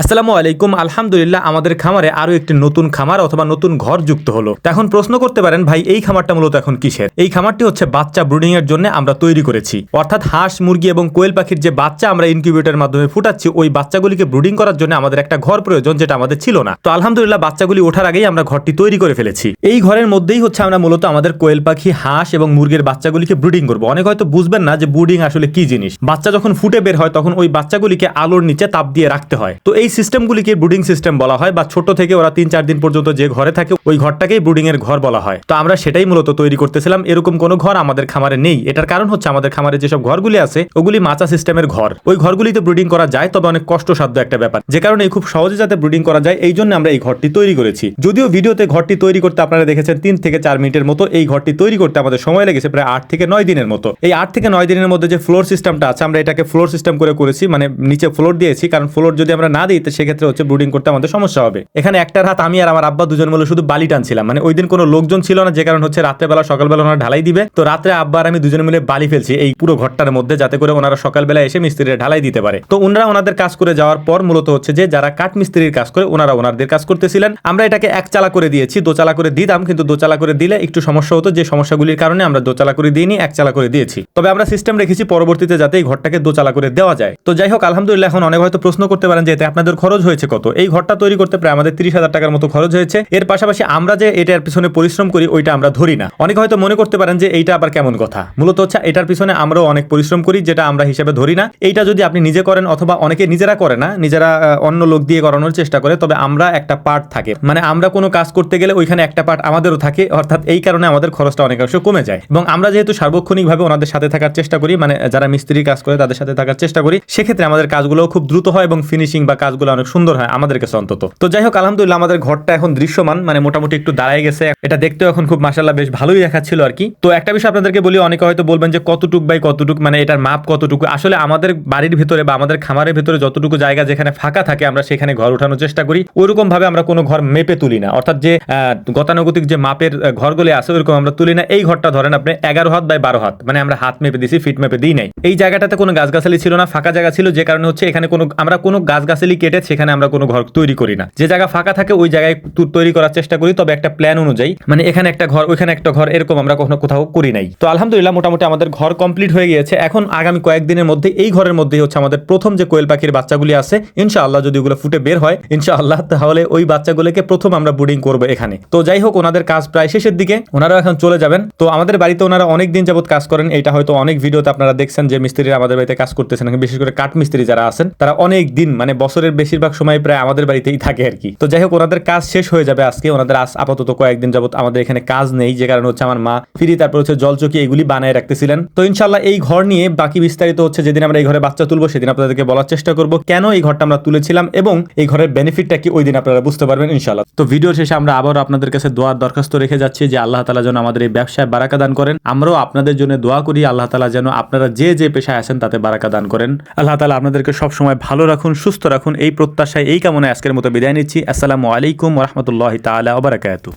আসসালামু আলাইকুম, আলহামদুলিল্লাহ আমাদের খামারে আরও একটি নতুন খামার অথবা নতুন ঘর যুক্ত হলো। এখন প্রশ্ন করতে পারেন, ভাই, এই খামারটা মূলত এখন কিসের? এই খামারটি হচ্ছে বাচ্চা ব্রুডিং এর জন্য আমরা তৈরি করেছি। অর্থাৎ হাঁস, মুরগি এবং কোয়েল পাখির যে বাচ্চা আমরা ইনকিউবেটরের মাধ্যমে ফুটাচ্ছি, ওই বাচ্চাগুলিকে ব্রুডিং করার জন্য আমাদের একটা ঘর প্রয়োজন যেটা আমাদের ছিল না। তো আলহামদুলিল্লাহ বাচ্চাগুলি ওঠার আগেই আমরা ঘরটি তৈরি করে ফেলেছি। এই ঘরের মধ্যেই হচ্ছে আমরা মূলত আমাদের কোয়েল পাখি, হাঁস এবং মুরগির বাচ্চাগুলিকে ব্রুডিং করব। অনেক হয়তো বুঝবেন না যে ব্রুডিং আসলে কি জিনিস। বাচ্চা যখন ফুটে বের হয়, তখন ওই বাচ্চাগুলিকে আলোর নিচে তাপ দিয়ে রাখতে হয়। তো এই সিস্টেমগুলিকে ব্রুডিং সিস্টেম বলা হয় বা ছোট থেকে ওরা তিন চার দিন পর্যন্ত যে ঘরে থাকে ওই ঘরটাকেই ব্রুডিং এর ঘর বলা হয়। তো আমরা সেটাই মূলত তৈরি করতেছিলাম। এরকম কোনো ঘর আমাদের খামারে নেই। এটার কারণ হচ্ছে আমাদের খামারে যেসব ঘরগুলি আছে, ওগুলি মাচা সিস্টেমের ঘর। ওই ঘরগুলিতে ব্রুডিং করা যায়, তবে অনেক কষ্টসাধ্য একটা ব্যাপার। যে কারণে এই খুব সহজে যাতে ব্রুডিং করা যায়, এই জন্য আমরা এই ঘরটি তৈরি করেছি। যদিও ভিডিওতে ঘরটি তৈরি করতে আপনারা দেখেছেন তিন থেকে চার মিনিটের মতো। এই ঘরটি তৈরি করতে আমাদের সময় লেগেছে প্রায় আট থেকে নয় দিনের মতো। এই আট থেকে নয় দিনের মধ্যে যে ফ্লোর সিস্টেমটা আছে, আমরা এটাকে ফ্লোর সিস্টেম করে করেছি মানে নিচে ফ্লোর দিয়েছি। কারণ ফ্লোর যদি আমরা না দিই তো সেক্ষেত্রে হচ্ছে ব্রুডিং করতে আমাদের সমস্যা হবে। এখানে একটার হাত আমি আর আমার আব্বা দুজন মিলে শুধু বালি টানছিলাম। মানে ওই দিন কোনো লোকজন ছিল না, যে কারণ হচ্ছে রাত্রেবেলা, সকালবেলা ওনারা ঢালাই দিবে। তো রাত্রে আব্বা আর আমি দুজন মিলে বালি ফেলছি এই পুরো ঘরটার মধ্যে, যাতে করে ওনারা সকালবেলা এসে মিস্ত্রিরা ঢালাই দিতে পারে। তো ওনারা ওনাদের কাজ করে যাওয়ার পর মূলত হচ্ছে যে যারা কাঠ মিস্ত্রির কাজ করে, ওনারা ওনাদের কাজ করতেছিলেন। আমরা এটাকে এক চালা করে দিয়েছি, দোচালা করে দিতাম, কিন্তু দোচালা করে দিলে একটু সমস্যা হতো। যে সমস্যাগুলির কারণে আমরা দোচালা করে দিইনি, এক চালা করে দিয়েছি। তবে আমরা সিস্টেম রেখেছি পরবর্তীতে যাতে এই ঘরটাকে দোচালা করে দেওয়া যায়। তো যাই হোক, আলহামদুলিল্লাহ এখন অনেক হয়তো প্রশ্ন করতে পারেন যে এতে আপনাদের খরচ হয়েছে কত? এই ঘরটা তৈরি করতে প্রায় আমাদের তিরিশ হাজার টাকার মতো খরচ হয়েছে। এর পাশাপাশি আমরা যে এটার পিছনে পরিশ্রম করি, ওইটা আমরা ধরি না। অনেকে হয়তো মনে করতে পারেন যে এইটা আবার কেমন কথা? মূলত হচ্ছে এটার পিছনে আমরাও অনেক পরিশ্রম করি, যেটা আমরা হিসেবে ধরি না। এইটা যদি আপনি নিজে করেন অথবা অনেকে নিজেরা করে না, নিজেরা অন্য লোক দিয়ে করানোর চেষ্টা করে, তবে আমরা একটা পার্ট থাকে। মানে আমরা কোনো কাজ করতে গেলে ওইখানে একটা পার্ট আমাদেরও থাকে, অর্থাৎ এই কারণে আমাদের খরচটা অনেকাংশ কমে যায়। এবং আমরা যেহেতু সার্বক্ষণিকভাবে ওনাদের সাথে থাকার চেষ্টা করি মানে যারা মিস্ত্রি কাজ করে তাদের সাথে থাকার চেষ্টা করি, সেক্ষেত্রে আমাদের কাজগুলো খুব দ্রুত হয় এবং ফিনিশিং বা কাজগুলো অনেক সুন্দর হয় আমাদের কাছে অন্তত। তো যাই হোক, আলহামদুলিল্লাহ আমাদের ঘরটা এখন দৃশ্যমান মানে মোটামুটি একটু দাঁড়ায় গেছে। এটা দেখতেও এখন খুব মাসাল্লাহ বেশ ভালোই দেখাচ্ছিল আর কি। তো একটা বিষয় আপনাদেরকে বলি, অনেকে হয়তো বলবেন যে কতটুক বাই কতটুক মানে এটার মাপ কতটুকু? আসলে আমাদের বাড়ির ভিতরে বা আমাদের খামারের ভিতরে যতটুকু জায়গা যেখানে ফাঁকা থাকে, আমরা সেখানে ঘর উঠানোর চেষ্টা করি। ওইরকম ভাবে আমরা কোনো ঘর মেপে তুলি না। অর্থাৎ যে গতানুগতিক যে মাপের ঘরগুলি আছে, ওইরকম আমরা তুলি না। এই ঘরটা ধরেন আপনি এগারো হাত বাই বারো হাত মানে আমরা হাত মেপে দিছি, ফিট মেপে দিই নাই। এই জায়গাটাতে কোনো গাছগাছালি ছিল না, ফাঁকা জায়গা ছিল, যে কারণে হচ্ছে এখানে কোনো, আমরা কোনো গাছগাছালি কেটে সেখানে আমরা কোনো ঘর তৈরি করি না। যে জায়গা ফাঁকা থাকে ওই জায়গায় তৈরি করার চেষ্টা করি, তবে একটা প্ল্যান অনুযায়ী মানে এখানে একটা ঘর, ওইখানে একটা ঘর এরকম আমরা কখনো কোথাও করি নাই। তো আলহামদুলিল্লাহ মোটামুটি আমাদের ঘর কমপ্লিট হয়ে গিয়েছে। এখন আগামী কয়েকদিনের মধ্যে এই ঘরের মধ্যেই হচ্ছে আমাদের প্রথম যে কোয়েল পাখির বাচ্চাগুলি আছে, ইনশাআল্লাহ যদি ওগুলো ফুটে বের হয়, ইনশাআল্লাহ তাহলে ওই বাচ্চাগুলোকে প্রথম আমরা ব্রুডিং করব এখানে। তো যাই হোক, ওনাদের কাজ প্রায় শেষের দিকে, ওনারা এখন চলে যাবেন। তো আমাদের বাড়িতে ওনারা অনেক দিন যাবত কাজ করেন এটা হয়তো অনেক ভিডিওতে আপনারা দেখছেন যে মিস্ত্রিরা আমাদের বাড়িতে কাজ করতেছেন, বিশেষ করে কাঠ মিস্ত্রি যারা আছেন, তারা অনেক দিন মানে বছরের বেশিরভাগ সময় প্রায় আমাদের বাড়িতেই থাকে আর কি। তো যাই হোক, ওনাদের কাজ শেষ হয়ে যাবে আজকে। ওনাদের আজ আপাতত কয়েকদিন যাবত আমাদের এখানে কাজ নেই, যে কারণে হচ্ছে আমার মা ফিরি, তারপর হচ্ছে জলচকি এগুলি বানায় রাখতেছিলেন। তো ইনশাল্লাহ এই ঘর নিয়ে বাকি বিস্তারিত হচ্ছে যেদিন আমরা এই ঘরে বাচ্চা তুলবো, সেদিন আপনাদেরকে বলার চেষ্টা করব, কেন এই ঘরটা আমরা তুলেছিলাম এবং এই ঘরের বেনিফিটটা কি ওই দিন আপনারা বুঝতে পারবেন ইনশাল্লাহ তো ভিডিওর শেষে আমরা আবারও আপনাদের কাছে দোয়ার দরখাস্ত রেখে যাচ্ছি যে আল্লাহ তালা যেন আমাদের এই ব্যবসায় বারাকা দান করেন। আমরাও আপনাদের জন্য দোয়া করি, আল্লাহ তালা যেন আপনারা যে যে পেশায় আছেন তাতে বারাকা দান করেন। আল্লাহ তালা আপনাদেরকে সবসময় ভালো রাখুন, সুস্থ রাখুন এই প্রত্যাশায় এই কামনায় আজকের মতো বিদায় নিচ্ছি। আসসালামু আলাইকুম রহমতুল্লাহ তালা ওবরাকাতু